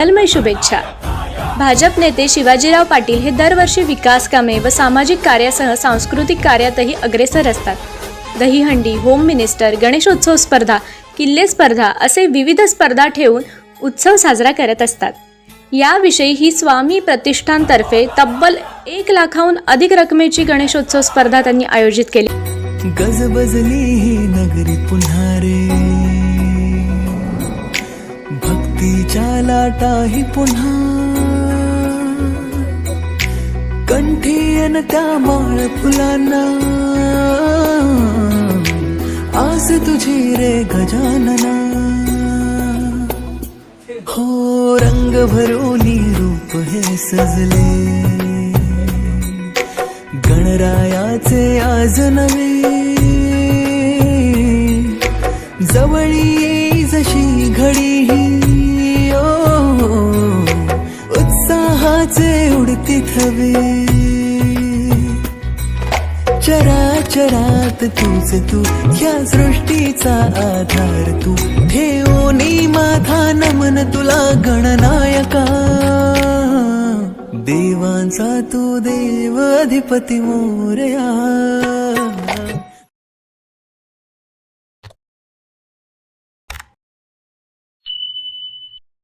तन्मय शुभेच्छा. भाजप नेते शिवाजीराव पाटील हे दरवर्षी विकास कामे व सामाजिक कार्यासह सांस्कृतिक कार्यातही अग्रेसर असतात. दहीहंडी होम मिनिस्टर गणेशोत्सव स्पर्धा किल्ले स्पर्धा असे विविध स्पर्धा ठेवून उत्सव साजरा करत असतात. याविषयी ही स्वामी प्रतिष्ठानतर्फे तब्बल एक लाखाहून अधिक रकमेची गणेशोत्सव स्पर्धा त्यांनी आयोजित केली. गजबजली नगरी पुन्हा रे. तिच्या लाटाही पुन्हा. कंठी त्या माळ फुलांना. आस तुझी रे गजानना. हो रंग भरोनी रूप हे सजले. गणरायाचे आज नवे. जवळी जशी घडी ही. उत्साहाचे उडती थवे. चराचरात तुझ तू या सृष्टीचा आधार तू. ठेवणी माझा नमन तुला गणनायका. देवांचा तू देव अधिपती मोरया.